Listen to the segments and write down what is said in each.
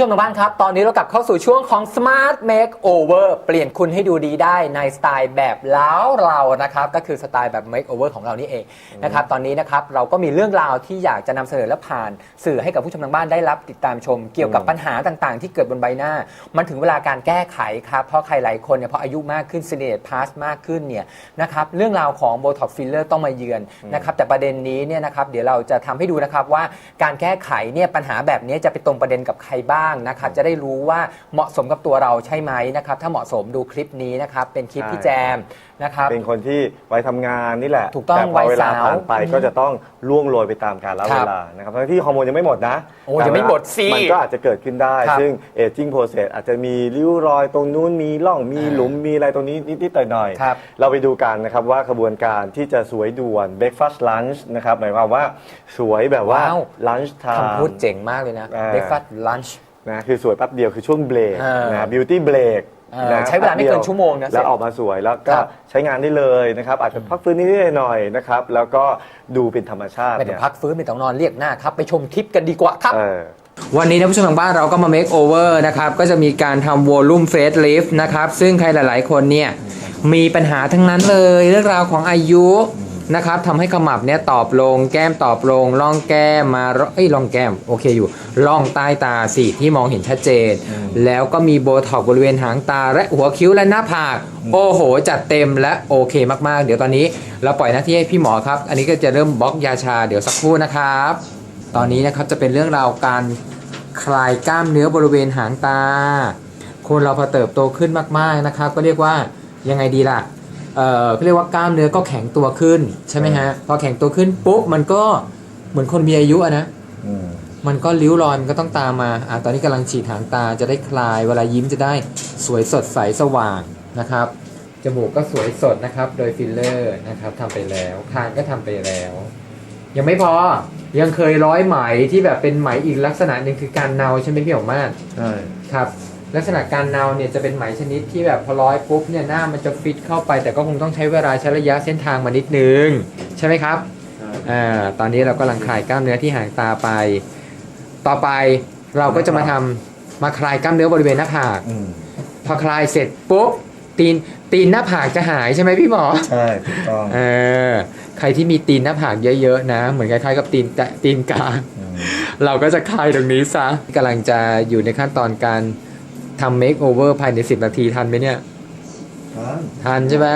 ผู้ชมทางบ้านครับ ตอนนี้เรากลับเข้าสู่ช่วงของ Smart Makeover เปลี่ยนคุณให้ดูดีได้ในสไตล์แบบล้าวเรานะครับ ก็คือสไตล์แบบ Makeover ของเรานี่เองนะครับ ตอนนี้นะครับเราก็มีเรื่องราวที่อยากจะนำเสนอและผ่านสื่อให้กับผู้ชมทางบ้านได้รับติดตามชม เกี่ยวกับปัญหาต่างๆ ที่เกิดบนใบหน้า มันถึงเวลาการแก้ไขครับ เพราะใครหลายคนเนี่ยพออายุมากขึ้น s เ n ตพาสมากขึ้นเนี่ยนะครับ เรื่องราวของ Botox Filler ต้องมาเยือนนะครับ แต่ประเด็นนี้เนี่ยนะครับ เดี๋ยวเราจะทำให้ดูนะครับว่าการแก้ไขเนี่ยปัญหาแบบนี้จะไปตรงประเด็นกับใครบ้างนะครับจะได้รู้ว่าเหมาะสมกับตัวเราใช่ไหมนะครับถ้าเหมาะสมดูคลิปนี้นะครับเป็นคลิปพี่แจม นะครับ เป็นคนที่วัยทำงานนี่แหละถูกต้องแต่พอเวลาวัยสาวผ่านไปอืมก็จะต้องล่วงโรยไปตามกาลครัเวบลานะครับทั้งที่ฮอร์โมนยังไม่หมดนะโอ้ยังไม่หมดสิมันก็อาจจะเกิดขึ้นได้ ครับซึ่งเอจิ้งโปรเซสอาจจะมีริ้วรอยตรงนู้นมีร่องมีอ่าหลุมมีอะไรตรงนี้นิดๆหน่อยครับเราไปดูกันนะครับว่าขบวนการที่จะสวยด่วน breakfast lunch นะครับหมายความว่าสวยแบบว่าว้าว lunch time คำพูดเจ๋งมากเลยนะ อ่า breakfast lunch นะคือสวยแป๊บเดียวคือช่วงเบรกเออนะ beauty break เออใช้เวลาไม่เกินชั่วโมงนะแล้วออกมาสวยแล้วก็ครับใช้งานได้เลยนะครับ อาจจะพักฟื้นนิดๆหน่อยๆนะครับ แล้วก็ดูเป็นธรรมชาติไม่ต้อเนี่งยพักฟื้นไม่ต้องนอนเรียกหน้าครับ ไปชมคลิปกันดีกว่าครับเออวันนี้ท่านผู้ชมทางบ้านเราก็มา make over นะครับ ก็จะมีการทำ volume face lift นะครับ ซึ่งใครหลาย ๆ คนเนี่ย มีปัญหาทั้งนั้นเลย เรื่องราวของอายุ นะครับทำให้ขมับเนี่ยตอบลง แก้มตอบลงร่องแก้มมาเอ้ยร่องแก้มโอเคอยู่ร่องใต้ตาสิที่มองเห็นชัดเจน แล้วก็มีโบท็อกซ์บริเวณหางตาและหัวคิ้วและหน้าผาก โอ้โห จัดเต็มและโอเคมากๆ เดี๋ยวตอนนี้เราปล่อยหน้าที่ให้พี่หมอครับ อันนี้ก็จะเริ่มบล็อกยาชาเดี๋ยวสักครู่นะครับ ตอนนี้นะครับจะเป็นเรื่องราวการคลายกล้ามเนื้อบริเวณหางตา คนเราพอเติบโตขึ้นมากๆนะครับก็เรียกว่ายังไงดีล่ะ เอ่อก็เรียกว่ากล้ามเนื้อก็แข็งตัวขึ้นใช่ไหมฮะพอแข็งตัวขึ้นปุ๊บมันก็เหมือนคนมีอายุอะนะมันก็ริ้วรอยมันก็ต้องตามมาอะตอนนี้กำลังฉีดหางตาจะได้คลายเวลายิ้มจะได้สวยสดใสสว่างนะครับจมูกก็สวยสดนะครับ โดยฟิลเลอร์นะครับทำไปแล้วคางก็ทำไปแล้ว ยังไม่พอยังเคยร้อยไหมที่แบบเป็นไหมอีกลักษณะหนึ่งคือการเนาใช่ไหมพี่หงมากใช่ครับ ลักษณะการเนาเนี่ยจะเป็นไหมชนิดที่แบบพอร้อยปุ๊บเนี่ยหน้ามันจะฟิตเข้าไป แต่ก็คงต้องใช้เวลาใช้ระยะเส้นทางมานิดนึง ใช่ไหมครับอ่าตอนนี้เรากำลังคลายกล้ามเนื้อที่หางตาไป ต่อไปเราก็จะมาทำมาคลายกล้ามเนื้อบริเวณหน้าผากอืมพอคลายเสร็จปุ๊บตีนตีนหน้าผากจะหายใช่ไหมพี่หมอใช่ถูกต้องเออใครที่มีตีนหน้าผากเยอะๆนะ เหมือนคล้ายๆกับตีนกะตีนกาเราก็จะคลายตรงนี้ซะกำลังจะอยู่ในขั้นตอนการ ทำ make over ภายใน10นาทีทันไหมเนี่ย ทันใช่ไหม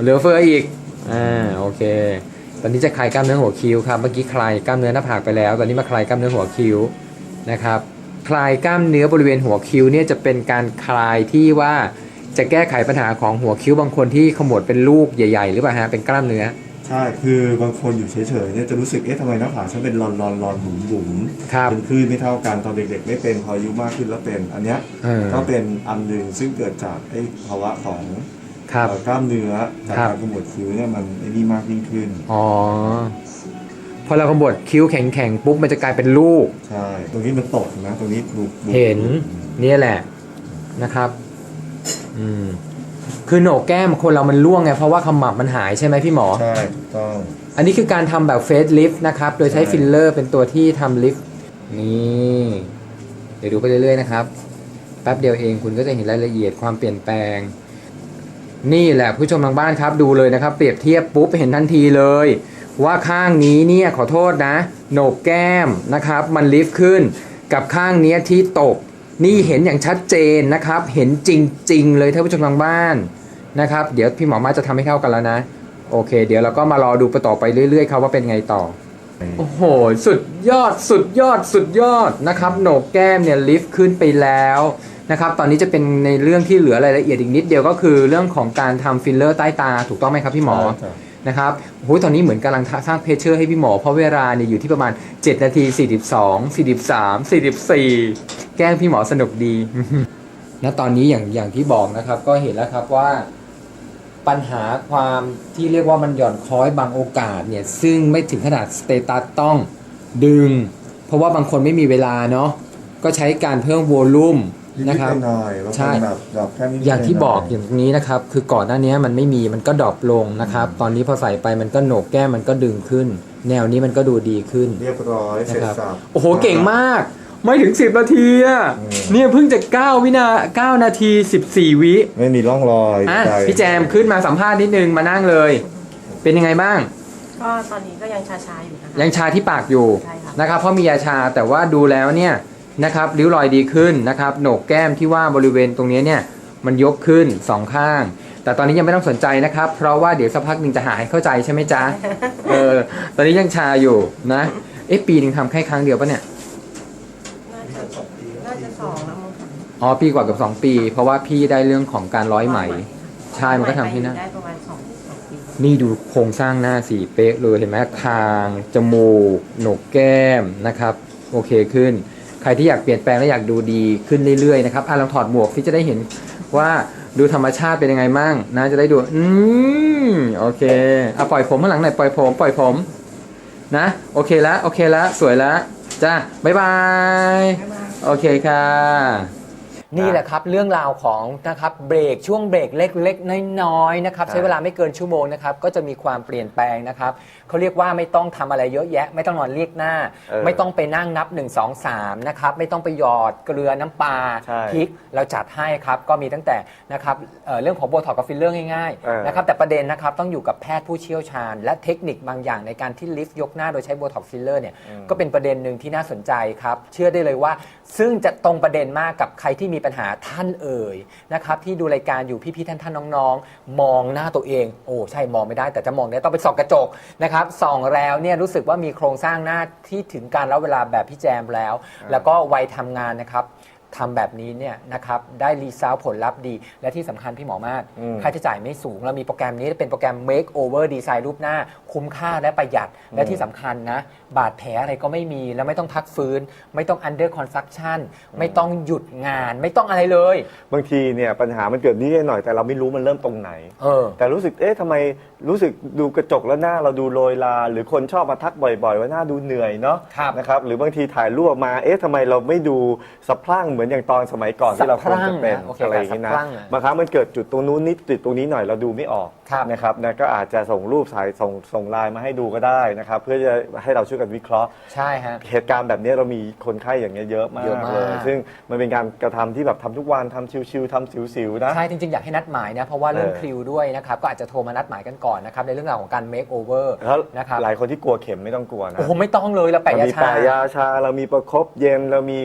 เหลือเฟืออีก อ่า โอเค ตอนนี้จะคลายกล้ามเนื้อหัวคิ้วครับ เมื่อกี้คลายกล้ามเนื้อหน้าผากไปแล้ว ตอนนี้มาคลายกล้ามเนื้อหัวคิ้วนะครับ คลายกล้ามเนื้อบริเวณหัวคิ้วเนี่ยจะเป็นการคลายที่ว่าจะแก้ไขปัญหาของหัวคิ้วบางคนที่ขมวดเป็นลูกใหญ่ ๆ หรือเปล่าฮะ เป็นกล้ามเนื้อ ใช่คือบางคนอยู่เฉยๆเนี่ยจะรู้สึกเอ๊ะทำไมหน้าผากฉันเป็นรอนรอนรอนบุ๋มบุ๋มครับเป็นคลื่นไม่เท่ากันตอนเด็กๆ ไม่เป็นพออายุมากขึ้นแล้วเป็น อันเนี้ยเออ ก็เป็นอันหนึ่งซึ่งเกิดจากไอ้ภาวะของครับ เอ่อกล้ามเนื้อจากครับ การขมวดคิ้วเนี่ยมันไอ้นี่มากยิ่งขึ้นอ๋อ พอเราขมวดคิ้วแข็งๆปุ๊บมันจะกลายเป็นลูก ใช่ตรงนี้มันตกนะตรงนี้บุบบุบเห็นเนี่ยแหละนะครับ อืม คือโหนกแก้มคนเรามันร่วงไง เพราะว่าขมับมันหายใช่ไหมพี่หมอ ใช่ถูกต้อง อันนี้คือการทำแบบเฟสลิฟต์นะครับ โดยใช้ใช่ ฟิลเลอร์เป็นตัวที่ทำลิฟต์นี่ เดี๋ยวดูไปเรื่อยๆนะครับ แป๊บเดียวเองคุณก็จะเห็นรายละเอียดความเปลี่ยนแปลง นี่แหละผู้ชมทางบ้านครับดูเลยนะครับ เปรียบเทียบปุ๊บเห็นทันทีเลย ว่าข้างนี้เนี่ยขอโทษนะโหนกแก้มนะครับ มันลิฟต์ขึ้นกับข้างเนี้ยที่ตก นี่เห็นอย่างชัดเจนนะครับ เห็นจริง ๆ เลยท่านผู้ชมทางบ้านนะครับ เดี๋ยวพี่หมอมาจะทำให้เท่ากันแล้วนะ โอเค เดี๋ยวเราก็มารอดูไปต่อไปเรื่อยๆครับว่าเป็นไงต่อ โอ้โห สุดยอดสุดยอดสุดยอดนะครับโหนกแก้มเนี่ยลิฟต์ขึ้นไปแล้วนะครับ ตอนนี้จะเป็นในเรื่องที่เหลือรายละเอียดอีกนิดเดียวก็คือเรื่องของการทำฟิลเลอร์ใต้ตาถูกต้องไหมครับพี่หมอใช่นะครับโอ้โหตอนนี้เหมือนกำลังสร้างเพชเชอร์ให้พี่หมอ เพราะเวลาเนี่ยอยู่ที่ประมาณ 7 นาที 42 43 44 แกล้งพี่หมอสนุกดี ณตอนนี้อย่างอย่างที่บอกนะครับ ก็เห็นแล้วครับว่าปัญหาความที่เรียกว่ามันหย่อนคล้อยบางโอกาสเนี่ย ซึ่งไม่ถึงขนาดสเตตัสต้องดึง เพราะว่าบางคนไม่มีเวลาเนาะก็ใช้การเพิ่มโวลูมนิดๆนะครับหน่อยๆบางใช่คนแบบดรอปแค่นิดๆอย่างที่บอกหอน่ย่างนี้นะครับ คือก่อนหน้านี้มันไม่มีมันก็ดรอปลงนะครับ ตอนนี้พอใส่ไปมันก็โหนกแก้มมันก็ดึงขึ้น แนวนี้มันก็ดูดีขึ้น เรียบร้อยเสร็นะจครับสับโอ้โหเก่งมาก ไม่ถึง10นาทีอะเนี่ยเพิ่งจะ9วินา9นาที14วิไม่มีร่องรอยอะใจพี่แจมขึ้นมาสัมภาษณ์นิดนึงมานั่งเลย เป็นยังไงบ้าง ก็ตอนนี้ก็ยังชาๆอยู่นะคะ ยังชาที่ปากอยู่ใช่ค่ะ นะครับ เพราะมียาชาแต่ว่าดูแล้วเนี่ยนะครับริ้วรอยดีขึ้นนะครับโหนกแก้มที่ว่าบริเวณตรงนี้เนี่ยมันยกขึ้นสองข้าง แต่ตอนนี้ยังไม่ต้องสนใจนะครับ เพราะว่าเดี๋ยวสักพักหนึ่งจะหายเข้าใจใช่ไหมจ๊ะ เออตอนนี้ยังชาอยู่นะเอ๊ะปีหนึ่งทำแค่ครั้งเดียวปะเนี่ย น่าจะน่าจะสองแล้วมั้งค่ะ อ๋อปีกว่ากับ2ปี เพราะว่าพี่ได้เรื่องของการร้อยไหม ใช่มันก็ทำที่หน้า ได้ประมาณสองสองปีนี่ดูโครงสร้างหน้าสีเป๊ะเลยเห็นไหมคางจมูกโหนกแก้มนะครับโอเคขึ้น ใครที่อยากเปลี่ยนแปลงและอยากดูดีขึ้นเรื่อยๆนะครับอะลองถอดหมวกที่จะได้เห็นว่าดูธรรมชาติเป็นยังไงมั่งนะจะได้ดูอืมโอเคอะปล่อยผมข้างหลังหน่อยปล่อยผมปล่อยผมนะโอเคแล้วโอเคแล้วสวยแล้วจ้าบ๊ายบาย โอเคค่ะ นี่แหละครับเรื่องราวของนะครับเบรกช่วงเบรกเล็กๆน้อยๆนะครับใช้เวลาไม่เกินชั่วโมงนะครับก็จะมีความเปลี่ยนแปลงนะครับเขาเรียกว่าไม่ต้องทำอะไรเยอะแยะ ไม่ต้องนอนเรียกหน้าเออไม่ต้องไปนั่งนับ 1 2 3นะครับไม่ต้องไปหยอดเกลือน้ำปลาใช่พริกเราจัดให้ครับก็มีตั้งแต่นะครับเอ่อเรื่องของโบท็อกกับฟิลเลอร์ง่ายเออๆนะครับแต่ประเด็นนะครับต้องอยู่กับแพทย์ผู้เชี่ยวชาญ และเทคนิคบางอย่างในการที่ลิฟต์ยกหน้าโดยใช้โบท็อกฟิลเลอร์เนี่ยก็เป็นประเด็นหนึ่งที่น่าสนใจครับเชื่อได้เลยว่า ซึ่งจะตรงประเด็นมากกับใครที่มีปัญหาท่านเอ่ยนะครับที่ดูรายการอยู่พี่ๆท่านๆน้องๆ มองหน้าตัวเอง โอ้ใช่มองไม่ได้ แต่จะมองได้ต้องไปส่องกระจกนะครับส่องแล้วเนี่ยรู้สึกว่ามีโครงสร้างหน้าที่ถึงการแล้วเวลาแบบพี่แจมแล้ว แล้วก็วัยทำงานนะครับ ทำแบบนี้เนี่ยนะครับได้รีซาวผลลัพธ์ดี และที่สำคัญพี่หมอมาศอืมค่าใช้จ่ายไม่สูง เรามีโปรแกรมนี้เป็นโปรแกรม make over design รูปหน้า คุ้มค่าและประหยัด และที่สำคัญนะ บาดแผลอะไรก็ไม่มีแล้วไม่ต้องพักฟื้น ไม่ต้อง under construction ไม่ต้องหยุดงาน ไม่ต้องอะไรเลย บางทีเนี่ยปัญหามันเกิดนิดหน่อยแต่เราไม่รู้มันเริ่มตรงไหน เออ แต่รู้สึก เอ๊ะทำไมรู้สึกดูกระจกแล้วหน้าเราดูโรยลา หรือคนชอบมาทักบ่อยๆ ว่าหน้าดูเหนื่อยเนาะครับนะครับ หรือบางทีถ่ายรูปออกมา เอ๊ะทำไมเราไม่ดูสะพรั่งเหมือนอย่างตอนสมัยก่อนที่เราควรจะเป็นสะพรั่งนะโอเคอะไรอย่างนี้นะสะพรั่งอะ บางครั้งมันเกิดจุดตรงนู้นนิดจุดตรงนี้หน่อยเราดูไม่ออกครับนะครับนะก็อาจจะส่งรูปสายส่งส่งไลน์มาให้ดูก็ได้นะครับ เพื่อจะให้เราช่วยกันวิเคราะห์ ใช่ฮะ เหตุการณ์แบบนี้เรามีคนไข้อย่างเงี้ยเยอะมากเยอะมาก เลยซึ่งมันเป็นการกระทำที่แบบทำทุกวันทำชิวๆทำสิวๆนะ ใช่ จริง ๆ อยากให้นัดหมายนะ เพราะว่าเรื่องเออ คิวด้วยนะครับ ก็อาจจะโทรมานัดหมายกันก่อนนะครับ ในเรื่องราวของการ make over แล้วนะครับหลายคนที่กลัวเข็มไม่ต้องกลัวนะโอ้โหไม่ต้องเลยเราแปะเรายามีชาแปะยาชาเรามีประคบเย็นเรามี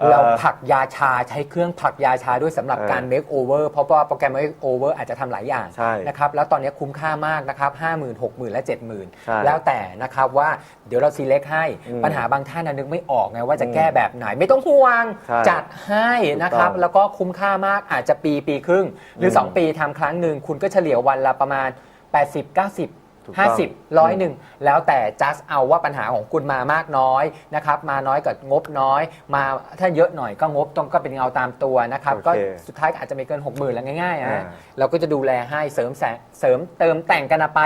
อ่อ เราผลักยาชาใช้เครื่องผลักยาชาด้วยสำหรับเออการ make over เพราะว่าโปรแกรม make over อาจจะทำหลายอย่างใช่ นะครับแล้วตอนนี้คุ้มค่ามากนะครับห้าหมื่นหกหมื่นและเจ็ดหมื่นใช่แล้วแต่นะครับว่าเดี๋ยวเรา select ให้อืมปัญหาบางท่านนะนึกไม่ออกไงว่าจะแก้แบบไหนไม่ต้องห่วงใช่จัดให้นะครับ ถูกต้องแล้วก็คุ้มค่ามากอาจจะปีปีครึ่ง หรืออม สองปีทำครั้งหนึ่งคุณก็เฉลี่ยวันละประมาณ 80 90 ถูกต้อง50ร้อยหนึ่งแล้วแต่ just เอาว่าปัญหาของคุณมามากน้อยนะครับมาน้อยกับงบน้อย มาถ้าเยอะหน่อยก็งบต้องก็เป็นเงาตามตัวนะครับโอเคก็สุดท้ายก็อาจจะไม่เกิน 60,000แล้วง่ายๆอ่า นะเราก็จะดูแลให้เสริมแสงเสริมเติมแต่งกันไป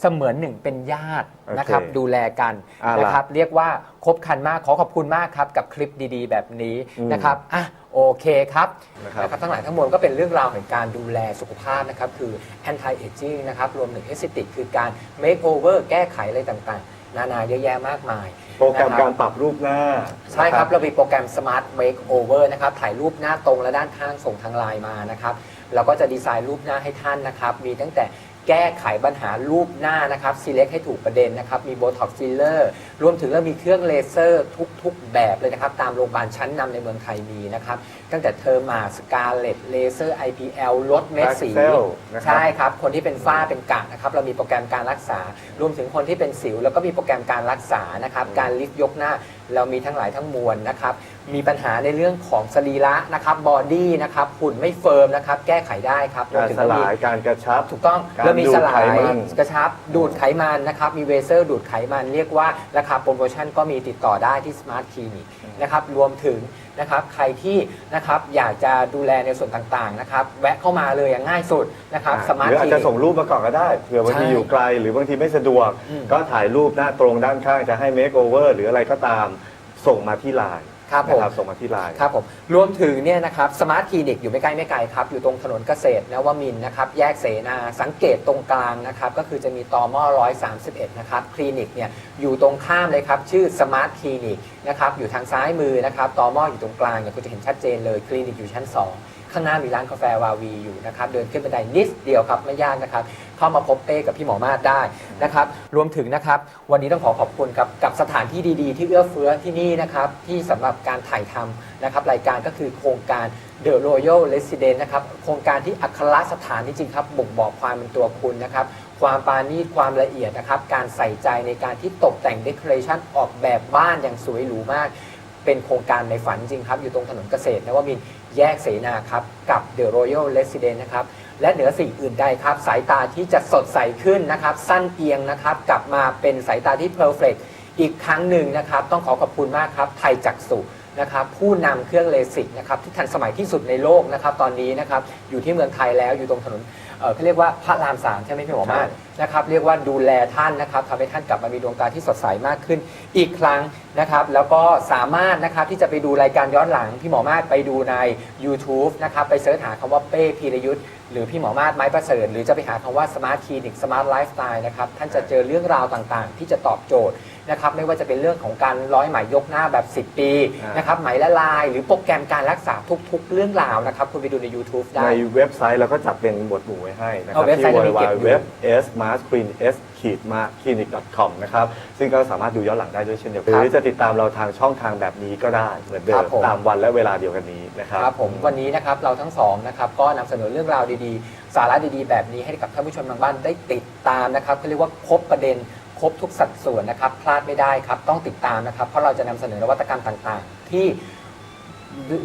เสมือนหนึ่งเป็นญาตินะครับโอเคดูแลกันเอาล่ะนะครับ เรียกว่าครบครันมากขอขอบคุณมากครับ กับคลิปดีๆ แบบนี้อืมนะครับอะโอเคครับนะครับนะครับทั้งหลายทั้งมวลก็เป็นเรื่องราวแห่งการดูแลสุขภาพนะครับ คือ anti aging นะครับ รวมถึง aesthetic คือการ make over แก้ไขอะไรต่างๆ นานาเยอะแยะมากมายโปรแกรมนะคการบปรับรูปหน้า ใช่ครับนะเรามีโปรแกรม smart make over นะครับ ถ่ายรูปหน้าตรงและด้านข้างส่งทางไลน์มานะครับ เราก็จะดีไซน์รูปหน้าให้ท่านนะครับ มีตั้งแต่ แก้ไขปัญหารูปหน้านะครับ select ให้ถูกประเด็นนะครับ มี botox filler รวมถึงเรามีเครื่องเลเซอร์ทุกๆ แบบเลยนะครับ ตามโรงพยาบาลชั้นนำในเมืองไทยมีนะครับ ตั้งแต่เทอร์มาสกาเลตเลเซอร์ IPL ลดเม็ดสี Axel นะครับ ใช่ครับ คนที่เป็นฝ้าเป็นกระนะครับ เรามีโปรแกรมการรักษา รวมถึงคนที่เป็นสิว แล้วก็มีโปรแกรมการรักษานะครับ การลิฟต์ยกหน้า เรามีทั้งหลายทั้งมวลนะครับ มีปัญหาในเรื่องของสรีระนะครับบอดี้นะครับหุ่นไม่เฟิร์มนะครับแก้ไขได้ครับรวมการถึงสเรมีลายการกระชับ ถูกต้องการแล้วมีดูดสลาไขยมัน กระชับดูดไขมันนะครับมีเวเซอร์ดูดไขมันเรียกว่าราคาโปรโมชั่นก็มีติดต่อได้ที่ Smart Clinic นะครับรวมถึงนะครับใครที่นะครับอยากจะดูแลในส่วนต่างๆนะครับแวะเข้ามาเลยอย่างง่ายสุดนะครับอะ Smart หรืออาจจะ Clinic ส่งรูปมาก่อนก็ได้เผื่อบางทีใช่อยู่ไกล หรือบางทีไม่สะดวก อืมก็ถ่ายรูปหน้าตรงด้านข้างจะให้ make over หรืออะไรก็ตาม ส่งมาที่ไลน์ ครับผม นะครับส่งมาที่ไลน์ ครับผมรวมถึงเนี่ยนะครับสมาร์ทคลินิกอยู่ไม่ใกล้ไม่ไกลครับ อยู่ตรงถนนเกษตรนวมินทร์นะครับ แยกเสนาสังเกตตรงกลางนะครับ ก็คือจะมีตอหม้อ131 นะครับ คลินิกเนี่ยอยู่ตรงข้ามเลยครับ ชื่อสมาร์ทคลินิกนะครับ อยู่ทางซ้ายมือนะครับตอหม้ออยู่ตรงกลางเนี่ยคุณจะเห็นชัดเจนเลยคลินิกอยู่ชั้น 2 ข้างหน้ามีร้านกาแฟวาวีอยู่นะครับเดินขึ้นบันไดนิดเดียวครับไม่ยากนะครับเข้ามาพบเป้กับพี่หมอมาศได้นะครับรวมถึงนะครับวันนี้ต้องขอขอบคุณครับกับสถานที่ดีๆ ที่เอื้อเฟื้อที่นี่นะครับที่สำหรับการถ่ายทำนะครับรายการก็คือโครงการ The Royal Residence นะครับโครงการที่อัครสถานที่จริงครับบ่งบอกความเป็นตัวคุณนะครับความปราณีตความละเอียดนะครับการใส่ใจในการที่ตกแต่งเดคอเรชันออกแบบบ้านอย่างสวยหรูมาก เป็นโครงการในฝันจริงครับ อยู่ตรงถนนเกษตรนวมินทร์แยกเสนาครับ กับ The Royal Residence นะครับ และเหนือสิ่งอื่นใดครับ สายตาที่จะสดใสขึ้นนะครับ สั้นเอียงนะครับ กลับมาเป็นสายตาที่เพอร์เฟกอีกครั้งหนึ่งนะครับ ต้องขอขอบคุณมากครับไทยจักษุนะครับผู้นำเครื่องเลสิกนะครับที่ทันสมัยที่สุดในโลกนะครับตอนนี้นะครับอยู่ที่เมืองไทยแล้วอยู่ตรงถนน เอ่อเขาเรียกว่าพระรามสามใช่ไหมพี่หมอมาศนะครับเรียกว่าดูแลท่านนะครับทำให้ท่านกลับมามีดวงตาที่สดใสมากขึ้นอีกครั้งนะครับ แล้วก็สามารถนะครับที่จะไปดูรายการย้อนหลังพี่หมอมาศไปดูใน YouTube นะครับไปเสิร์ชหาคำว่าเป้พีรยุทธ์ หรือพี่หมอมาศไม้ประเสริฐหรือจะไปหาคำว่า Smart Clinic Smart Lifestyle นะครับท่านจะเจอเรื่องราวต่างๆ ที่จะตอบโจทย์นะครับไม่ว่าจะเป็นเรื่องของการร้อยไหมยกหน้าแบบ 10 ปีอ่านนะครับไหมละลาย หรือโปรแกรมการรักษาทุกๆ เรื่องราวนะครับคุณไปดูใน YouTube ได้ ในเว็บไซต์เราก็จัดเป็นหมวดหมู่ไว้ให้นะครัเอาบเว็บไซต์ที่ เรามีเก็บอยู่ www s m a r t c l e a n s ขีดมาคลินิก com นะครับ ซึ่งก็สามารถดูย้อนหลังได้ด้วยเช่นเดียวกันหรือจะติดตามเราทางช่องทางแบบนี้ก็ได้เหมือนเดิครัมบผม ตามวันและเวลาเดียวกันนี้นะครับ ครับผมวันนี้นะครับเราทั้งสองนะครับก็นำเสนอเรื่องราวดีๆ สาระดีๆ แบบนี้ให้กับท่านผู้ชมทางบ้านได้ติดตามนะครับเขาเรียกว่าครบประเด็นครบทุกสัดส่วนนะครับพลาดไม่ได้ครับต้องติดตามนะครับเพราะเราจะนำเสนอนวัตกรรมต่างๆ ที่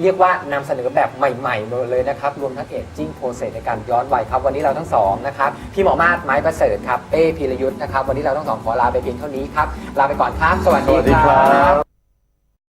เรียกว่านำเสนอแบบใหม่ๆหมดเลยนะครับ รวมทั้งเอจจิ้งโปรเซสในการย้อนวัยครับ วันนี้เราทั้งสองนะครับ พี่หมอมาดไม้ประเสริฐครับ เป้พีรยุทธ์นะครับ วันนี้เราทั้งสองขอลาไปเพียงเท่านี้ครับ ลาไปก่อนครับ สวัสดีครับ